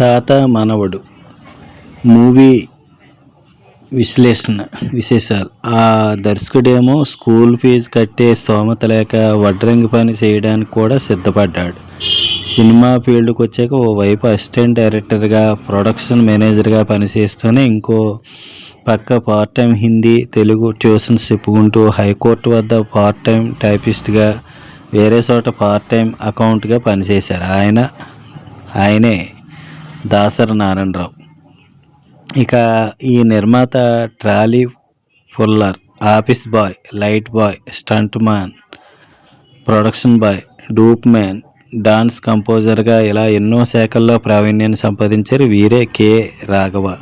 తాత మనవడు. మూవీ విశ్లేషణ విశేషాలు. ఆ దర్శకుడేమో స్కూల్ ఫీజు కట్టే స్తోమత లేక వడ్రంగి పని చేయడానికి కూడా సిద్ధపడ్డాడు. సినిమా ఫీల్డ్కి వచ్చాక ఓ వైపు అసిస్టెంట్ డైరెక్టర్గా ప్రొడక్షన్ మేనేజర్గా పనిచేస్తూనే ఇంకో పక్క part time Hindi Telugu tuitions చెప్పుకుంటూ హైకోర్టు వద్ద పార్ట్ టైం టైపిస్ట్గా వేరే చోట పార్ట్ టైం అకౌంట్గా పనిచేశారు. ఆయన ఆయనే దాసరి నారాయణరావు ఇక ఈ నిర్మాత trolley puller office boy light boy stunt man production boy dupe man dance కంపోజర్గా ఇలా ఎన్నో శాఖల్లో ప్రావీణ్యాన్ని సంపాదించారు వీరే కె. రాఘవ.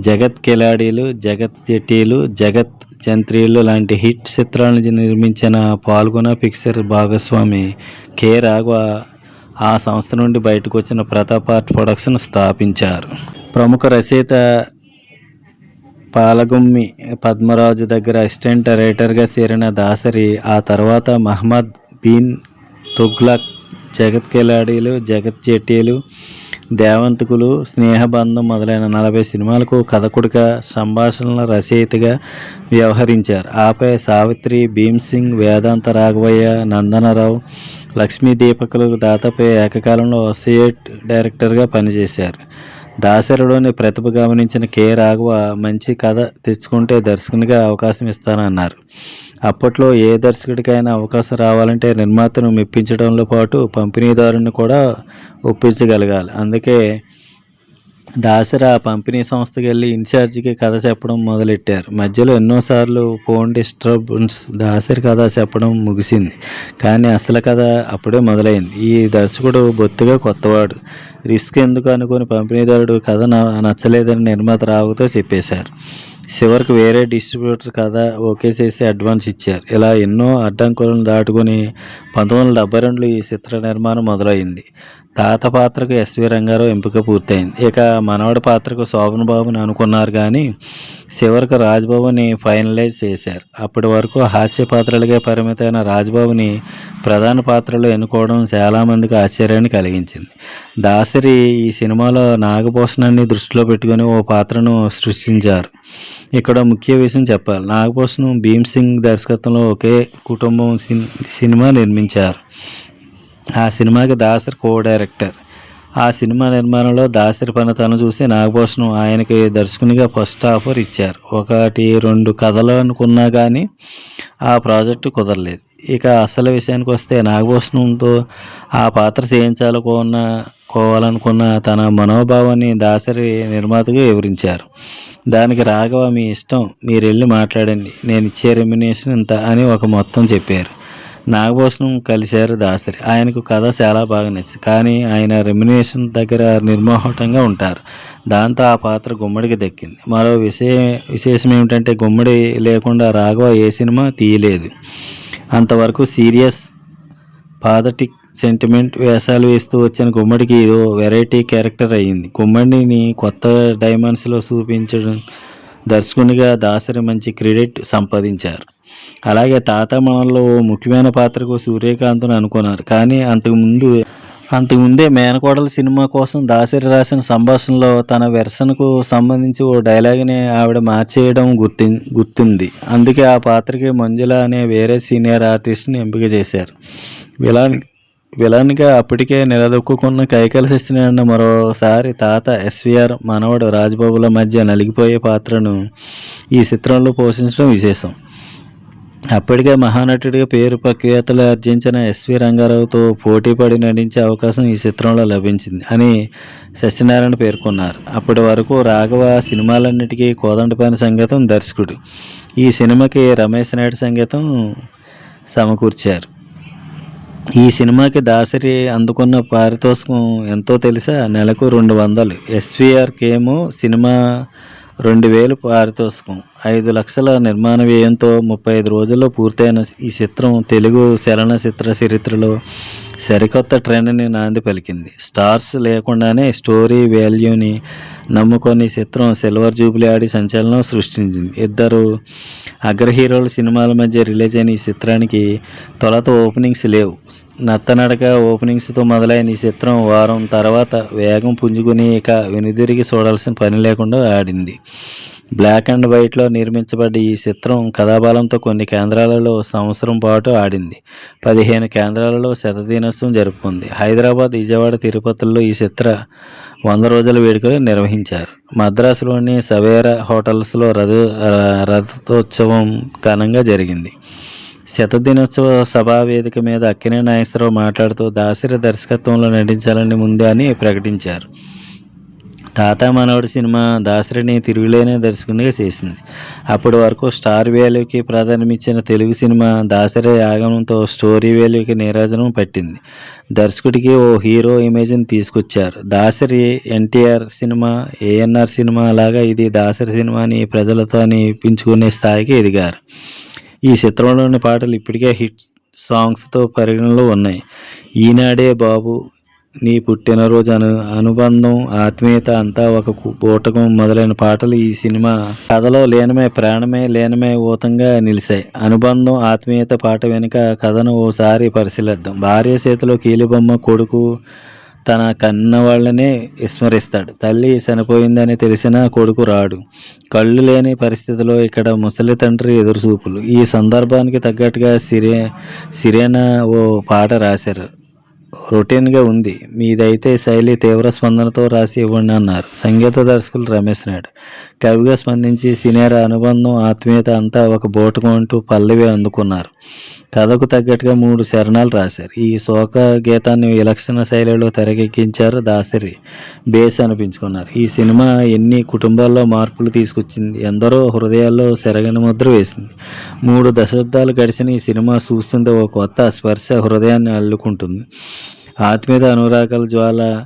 జగత్ కిలాడీలు జగత్ జెట్టీలు జగత్ చంత్రీలు లాంటి హిట్ చిత్రాలను నిర్మించిన పాల్గొన పిక్చర్ భాగస్వామి కె. రాఘవ ఆ సంస్థ నుండి బయటకు వచ్చిన ప్రతాప్ ఆర్ట్ ప్రొడక్షన్ స్థాపించారు. ప్రముఖ రచయిత పాలగుమ్మి పద్మరాజు దగ్గర అసిస్టెంట్ రైటర్గా చేరిన దాసరి ఆ తర్వాత మహమ్మద్ బీన్ తుగ్లక్ జగత్ కిలాడీలు జగత్ జెట్టీలు దేవంతకులు స్నేహబంధం మొదలైన నలభై సినిమాలకు కథకుడిగా సంభాషణల రచయితగా వ్యవహరించారు. ఆపై సావిత్రి భీమ్ సింగ్ వేదాంత రాఘవయ్య నందనరావు లక్ష్మీ దీపకులకు దాతపై ఏకకాలంలో అసోసియేట్ డైరెక్టర్గా పనిచేశారు. దాసరిలోని ప్రతిభ గమనించిన కె. రాఘవ మంచి కథ తెచ్చుకుంటే దర్శకునిగా అవకాశం ఇస్తానన్నారు. అప్పట్లో ఏ దర్శకుడికైనా అవకాశం రావాలంటే నిర్మాతను మెప్పించడంలో పాటు పంపిణీదారుని కూడా ఒప్పించగలగాలి. అందుకే దాసరా పంపిణీ సంస్థకి వెళ్ళి ఇన్ఛార్జికి కథ చెప్పడం మొదలెట్టారు. మధ్యలో ఎన్నోసార్లు ఫోన్ డిస్టర్బెన్స్ దాసరి కథ చెప్పడం ముగిసింది. కానీ అసలు కథ అప్పుడే మొదలైంది. ఈ దర్శకుడు బొత్తుగా కొత్తవాడు. రిస్క్ ఎందుకు అనుకుని పంపిణీదారుడు కథ న- నచ్చలేదని నిర్మాత రావుతో చెప్పేశారు. చివరికి వేరే డిస్ట్రిబ్యూటర్ కథ ఓకే చేసి అడ్వాన్స్ ఇచ్చారు. ఇలా ఎన్నో అడ్డంకులను దాటుకొని పంతొమ్మిది వందల డెబ్బై రెండులో ఈ చిత్ర నిర్మాణం మొదలైంది. తాత పాత్రకు ఎస్వి రంగారావు ఎంపిక పూర్తయింది. ఇక మనవడి పాత్రకు శోభన్ బాబుని అనుకున్నారు కానీ చివరికి రాజ్బాబుని ఫైనలైజ్ చేశారు. అప్పటి వరకు హాస్య పాత్రలుగా పరిమితమైన రాజ్బాబుని ప్రధాన పాత్రలో ఎన్నుకోవడం చాలామందికి ఆశ్చర్యాన్ని కలిగించింది. దాసరి ఈ సినిమాలో నాగభూషణాన్ని దృష్టిలో పెట్టుకొని ఓ పాత్రను సృష్టించారు. ఇక్కడ ముఖ్య విషయం చెప్పాలి. నాగభూషణం భీమ్ సింగ్ దర్శకత్వంలో ఒకే కుటుంబం సినిమా నిర్మించారు. ఆ సినిమాకి దాసరి కో డైరెక్టర్ ఆ సినిమా నిర్మాణంలో దాసరి పనితనం చూసి నాగభూషణం ఆయనకి దర్శకునిగా ఫస్ట్ ఆఫర్ ఇచ్చారు. ఒకటి రెండు కథలు అనుకున్నా కానీ ఆ ప్రాజెక్టు కుదరలేదు. ఇక అసలు విషయానికి వస్తే నాగభూషణంతో ఆ పాత్ర చేయించాలనుకున్న కోవాలనుకున్న తన మనోభావాన్ని దాసరి నిర్మాతగా వివరించారు. దానికి రాఘవ మీ ఇష్టం మీరు వెళ్ళి మాట్లాడండి. నేను ఇచ్చే రెమ్యునేషన్ ఇంత అని ఒక మొత్తం చెప్పారు. నాగభూషణం కలిశారు దాసరి. ఆయనకు కథ చాలా బాగా నచ్చింది. కానీ ఆయన రెమ్యునేషన్ దగ్గర నిర్మోహటంగా ఉంటారు. దాంతో ఆ పాత్ర గుమ్మడికి దక్కింది. మరో విషయ విశేషం ఏమిటంటే గుమ్మడి లేకుండా రాఘవ ఏ సినిమా తీయలేదు. అంతవరకు సీరియస్ పాథటిక్ సెంటిమెంట్ వేషాలు వేస్తూ వచ్చిన గుమ్మడికి ఇదో వెరైటీ క్యారెక్టర్ అయ్యింది. గుమ్మడిని కొత్త డైమండ్స్లో చూపించడం దర్శకునిగా దాసరి మంచి క్రెడిట్ సంపాదించారు. అలాగే తాత మనలో ఓ ముఖ్యమైన పాత్రకు సూర్యకాంత్ను అనుకున్నారు. కానీ అంతకుముందు అంతకుముందే మేనకోడల సినిమా కోసం దాసరి రాసిన సంభాషణలో తన వెర్షన్కు సంబంధించి ఓ డైలాగ్ని ఆవిడ మార్చేయడం గుర్తి గుర్తుంది. అందుకే ఆ పాత్రకి మంజుల అనే వేరే సీనియర్ ఆర్టిస్ట్ని ఎంపిక చేశారు. విలాన్ విలన్గా అప్పటికే నిలదొక్కుకున్న కైకల శస్త్రిని మరోసారి తాత ఎస్విఆర్ మనవడు రాజ్బాబుల మధ్య నలిగిపోయే పాత్రను ఈ చిత్రంలో పోషించడం విశేషం. అప్పటికే మహానటుడిగా పేరు ప్రఖ్యాతలు ఆర్జించిన ఎస్వి రంగారావుతో పోటీపడి నటించే అవకాశం ఈ చిత్రంలో లభించింది అని సత్యనారాయణ పేర్కొన్నారు. అప్పటి వరకు రాఘవ సినిమాలన్నిటికీ కోదండపైన సంగీతం దర్శకుడు. ఈ సినిమాకి రమేష్ నాయుడు సంగీతం సమకూర్చారు. ఈ సినిమాకి దాసరి అందుకున్న పారితోషికం ఎంతో తెలుసా? నెలకు రెండు వందలు. ఎస్విఆర్కేమో సినిమా రెండు వేలు పారితోషికం. ఐదు లక్షల నిర్మాణ వ్యయంతో ముప్పై ఐదు రోజుల్లో పూర్తయిన ఈ చిత్రం తెలుగు చలనచిత్ర చరిత్రలో సరికొత్త ట్రెండ్ని నాంది పలికింది. స్టార్స్ లేకుండానే స్టోరీ వాల్యూని నమ్ముకొని చిత్రం సిల్వర్ జూబ్లీ ఆడి సంచలనం సృష్టించింది. ఇద్దరు అగ్ర హీరోల సినిమాల మధ్య రిలీజ్ అయిన ఈ చిత్రానికి తొలత ఓపెనింగ్స్ లేవు. నత్తనడక ఓపెనింగ్స్తో మొదలైన ఈ చిత్రం వారం తర్వాత వేగం పుంజుకుని ఇక వెనుదిరిగి చూడాల్సిన పని లేకుండా ఆడింది. బ్లాక్ అండ్ వైట్లో నిర్మించబడ్డ ఈ చిత్రం కథాబలంతో కొన్ని కేంద్రాలలో సంవత్సరం పాటు ఆడింది. పదిహేను కేంద్రాలలో శతదినోత్సవం జరుపుకుంది. హైదరాబాద్ విజయవాడ తిరుపతిలో ఈ చిత్ర వంద రోజుల వేడుకలు నిర్వహించారు. మద్రాసులోని సవేరా హోటల్స్లో రథ రథోత్సవం ఘనంగా జరిగింది. శతదినోత్సవ సభా వేదిక మీద అక్కినే నాగేశ్వరరావు మాట్లాడుతూ దాసరి దర్శకత్వంలో నటించాలని ముందే అని ప్రకటించారు. తాత మనవడు సినిమా దాసరిని తిరుగులేనే దర్శకునిగా చేసింది. అప్పటి వరకు స్టార్ వాల్యూకి ప్రాధాన్యమిచ్చిన తెలుగు సినిమా దాసరి ఆగమనంతో స్టోరీ వాల్యూకి నీరాజనం పట్టింది. దర్శకుడికి ఓ హీరో ఇమేజ్ని తీసుకొచ్చారు. Dasari NTR cinema ANR cinema లాగా ఇది దాసరి సినిమాని ప్రజలతో అనిపించుకునే స్థాయికి ఎదిగారు. ఈ చిత్రంలోని పాటలు ఇప్పటికే హిట్ సాంగ్స్తో పరిగణలో ఉన్నాయి. ఈనాడే బాబు నీ పుట్టినరోజు అను అనుబంధం ఆత్మీయత అంతా ఒక బూటకం మొదలైన పాటలు ఈ సినిమా కథలో లేనమే ప్రాణమే లేనమే ఊతంగా నిలిచాయి అనుబంధం ఆత్మీయత పాట వెనుక కథను ఓసారి పరిశీలిద్దాం. భార్య చేతిలో కీలిబొమ్మ కొడుకు తన కన్న వాళ్ళనే విస్మరిస్తాడు. తల్లి చనిపోయిందని తెలిసిన కొడుకు రాడు. కళ్ళు లేని పరిస్థితిలో ఇక్కడ ముసలి తండ్రి ఎదురుచూపులు. ఈ సందర్భానికి తగ్గట్టుగా సిరే సిరేనా ఓ పాట రాశారు. రొటీన్గా ఉంది. మీదైతే శైలి తీవ్ర స్పందనతో రాసి ఇవ్వండి అన్నారు. సంగీత దర్శకులు రమేష్ నాయుడు. కవిగా స్పందించి సినేర అనుబంధం ఆత్మీయత అంతా ఒక బోటుకు అంటూ పల్లవి అందుకున్నారు. కథకు తగ్గట్టుగా మూడు శరణాలు రాశారు. ఈ శోక గీతాన్ని విలక్షణ శైలిలో తెరకెక్కించారు దాసరి. బేస్ అనిపించుకున్నారు. ఈ సినిమా ఎన్ని కుటుంబాల్లో మార్పులు తీసుకొచ్చింది. ఎందరో హృదయాల్లో సెరగని ముద్ర వేసింది. మూడు దశాబ్దాలు గడిచిన ఈ సినిమా చూస్తుంటే ఒక కొత్త స్పర్శ హృదయాన్ని అల్లుకుంటుంది. ఆత్మీయత అనురాగాల జ్వాల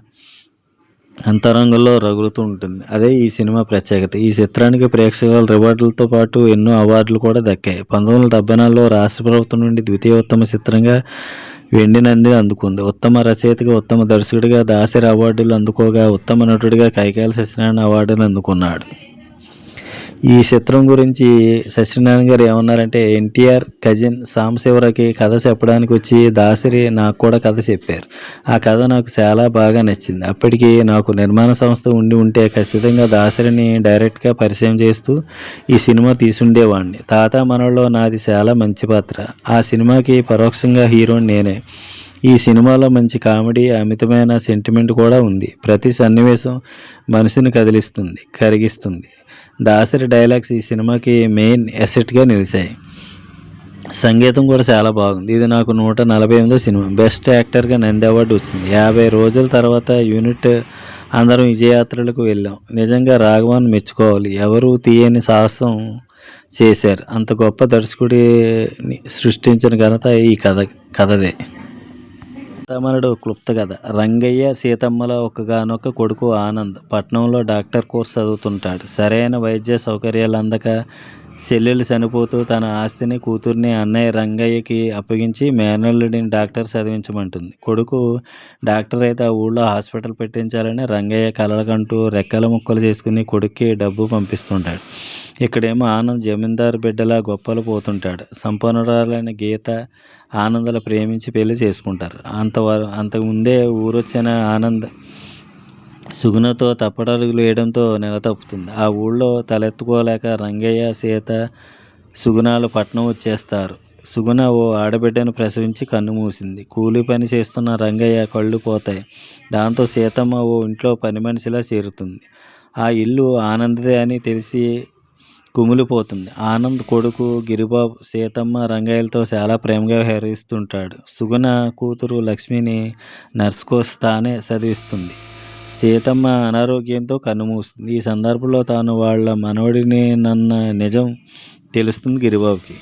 అంతరంగంలో రగులుతూ ఉంటుంది. అదే ఈ సినిమా ప్రత్యేకత. ఈ చిత్రానికి ప్రేక్షకుల రివార్డులతో పాటు ఎన్నో అవార్డులు కూడా దక్కాయి. పంతొమ్మిది వందల డెబ్బై నాలుగులో రాష్ట్ర ప్రభుత్వం నుండి ద్వితీయ ఉత్తమ చిత్రంగా వెండి నంది అందుకుంది. ఉత్తమ రచయితగా ఉత్తమ దర్శకుడిగా దాసరి అవార్డులు అందుకోగా ఉత్తమ నటుడిగా కైకాల సత్యనారాయణ అవార్డును అందుకున్నాడు. ఈ చిత్రం గురించి సత్యనారాయణ గారు ఏమన్నారంటే ఎన్టీఆర్ కజిన్ సాంబశివరాకి కథ చెప్పడానికి వచ్చి దాసరి నాకు కూడా కథ చెప్పారు. ఆ కథ నాకు చాలా బాగా నచ్చింది. అప్పటికి నాకు నిర్మాణ సంస్థ ఉండి ఉంటే ఖచ్చితంగా దాసరిని డైరెక్ట్గా పరిచయం చేస్తూ ఈ సినిమా తీసుండేవాడిని. తాత మనలో నాది చాలా మంచి పాత్ర. ఆ సినిమాకి పరోక్షంగా హీరో నేనే. ఈ సినిమాలో మంచి కామెడీ అమితమైన సెంటిమెంట్ కూడా ఉంది. ప్రతి సన్నివేశం మనసుని కదిలిస్తుంది కరిగిస్తుంది. దాసరి డైలాగ్స్ ఈ సినిమాకి మెయిన్ ఎసెట్గా నిలిచాయి. సంగీతం కూడా చాలా బాగుంది. ఇది నాకు నూట నలభై ఎనిమిదో సినిమా. బెస్ట్ యాక్టర్గా నంది అవార్డు వచ్చింది. యాభై రోజుల తర్వాత యూనిట్ అందరం విజయయాత్రలకు వెళ్ళాం. నిజంగా రాఘవన్ మెచ్చుకోవాలి. ఎవరు తీయని సాహసం చేశారు? అంత గొప్ప దర్శకుడిని సృష్టించిన ఘనత ఈ కథ కథదే. తమనుడు క్లుప్త కథ. రంగయ్య సీతమ్మల ఒక్కగానొక్క కొడుకు ఆనంద్ పట్నంలో డాక్టర్ కోర్స్ చదువుతుంటాడు. సరైన వైద్య సౌకర్యాలు అందక చెల్లెలు చనిపోతూ తన ఆస్తిని కూతుర్ని అన్నయ్య రంగయ్యకి అప్పగించి మేనల్లుడిని డాక్టర్ చదివించమంటుంది. కొడుకు డాక్టర్ అయితే ఆ ఊళ్ళో హాస్పిటల్ పెట్టించాలని రంగయ్య కలలకంటూ రెక్కల ముక్కలు చేసుకుని కొడుక్కి డబ్బు పంపిస్తుంటాడు. ఇక్కడేమో ఆనంద్ జమీందారు బిడ్డలా గొప్పలు పోతుంటాడు. సంపన్నురాలైన గీత ఆనందల ప్రేమించి పెళ్ళి చేసుకుంటారు. అంతవరకు అంతకుముందే ఊరొచ్చిన ఆనంద్ సుగుణతో తప్పటడుగులు వేయడంతో నెల తప్పుతుంది. ఆ ఊళ్ళో తలెత్తుకోలేక రంగయ్య సీత సుగుణాలు పట్నం వచ్చేస్తారు. సుగుణ ఓ ఆడబిడ్డను ప్రసవించి కన్ను మూసింది. కూలి పని చేస్తున్న రంగయ్య కళ్ళు పోతాయి. దాంతో సీతమ్మ ఓ ఇంట్లో పని మనిషిలా చేరుతుంది. ఆ ఇల్లు ఆనందదే అని తెలిసి కుమిలిపోతుంది. ఆనంద్ కొడుకు గిరిబాబు సీతమ్మ రంగయ్యలతో చాలా ప్రేమగా వ్యవహరిస్తుంటాడు. సుగుణ కూతురు లక్ష్మిని నర్స్ కోర్స్ తానే చదివిస్తుంది. సీతమ్మ అనారోగ్యంతో కన్నుమూస్తుంది. ఈ సందర్భంలో తాను వాళ్ళ మనవడిని నన్న నిజం తెలుస్తుంది గిరిబాబుకి.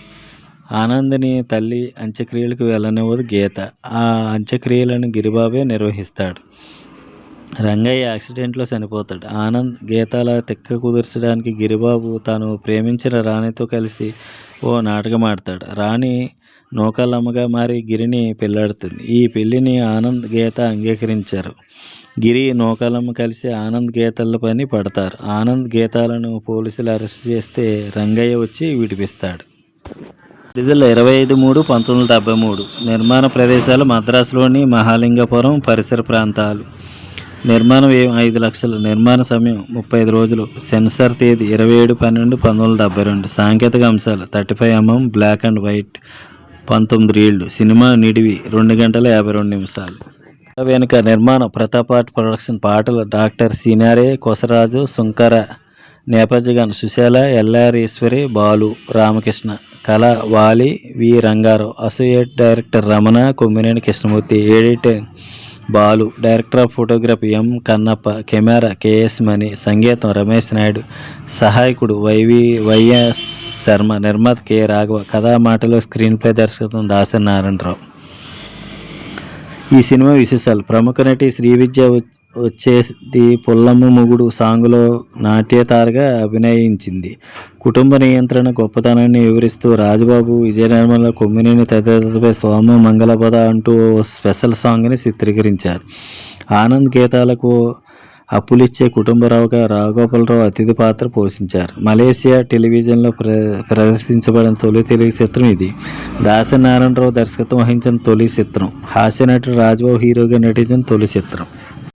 ఆనందిని తల్లి అంత్యక్రియలకు వెళ్ళనివ్వదు గీత. ఆ అంత్యక్రియలను గిరిబాబే నిర్వహిస్తాడు. రంగయ్య యాక్సిడెంట్లో చనిపోతాడు. ఆనంద్ గీతాల తెక్క కుదిర్చడానికి గిరిబాబు తాను ప్రేమించిన రాణితో కలిసి ఓ నాటకం ఆడతాడు. రాణి నూకాలమ్మగా మారి గిరిని పెళ్ళాడుతుంది ఈ పెళ్ళిని ఆనంద్ గీత అంగీకరించారు. గిరి నూకాలమ్మ కలిసి ఆనంద్ గీతల పని పడతారు. ఆనంద్ గీతాలను పోలీసులు అరెస్ట్ చేస్తే రంగయ్య వచ్చి విడిపిస్తాడు. విడుదల ఇరవై ఐదు మూడు పంతొమ్మిది వందల డెబ్బై మూడు. నిర్మాణ ప్రదేశాలు మద్రాసులోని మహాలింగపురం పరిసర ప్రాంతాలు. నిర్మాణం ఐదు లక్షలు. నిర్మాణ సమయం ముప్పై ఐదు రోజులు. సెన్సార్ తేదీ ఇరవై ఏడు పన్నెండు పంతొమ్మిది వందల డెబ్బై రెండు. సాంకేతిక అంశాలు. Thirty five mm black and white. పంతొమ్మిది ఏళ్ళు. సినిమా నిడివి రెండు గంటల యాభై రెండు నిమిషాలు. వెనుక నిర్మాణం ప్రతాపాట్ ప్రొడక్షన్ పాటలు డాక్టర్ సీనారే కొసరాజు సుంకర నేపథ్యగాను సుశీల ఎల్లారీశ్వరి బాలు రామకృష్ణ కళ Vali V Rangarao associate director Ramana Kommineni Krishnamurthy editor Balu director of photography M. Kannappa camera KS Mani సంగీతం రమేష్ నాయుడు సహాయకుడు వైవి వైఎస్ శర్మ నిర్మాత కె. రాఘవ కథా మాటలు స్క్రీన్ ప్లే దర్శకత్వం దాసరి నారాయణరావు. ఈ సినిమా విశేషాలు ప్రముఖ నటి శ్రీ విద్య వచ్చేది పుల్లమ్మ మొగుడు సాంగులో నాట్యతారగా అభినయించింది. కుటుంబ నియంత్రణ గొప్పతనాన్ని వివరిస్తూ రాజబాబు విజయ నిర్మల కొమ్మినేని తదితరులపై సోమ మంగళపద అంటూ స్పెషల్ సాంగ్ని చిత్రీకరించారు. ఆనంద్ గీతాలకు అప్పులిచ్చే కుటుంబరావుగా రాఘగోపాలరావు అతిథి పాత్ర పోషించారు. మలేసియా టెలివిజన్లో ప్ర ప్రదర్శించబడిన తొలి తెలుగు చిత్రం ఇది. దాసనారాయణరావు దర్శకత్వం వహించిన తొలి చిత్రం. హాస్య నటుడు రాజబాబు హీరోగా నటించిన తొలి చిత్రం.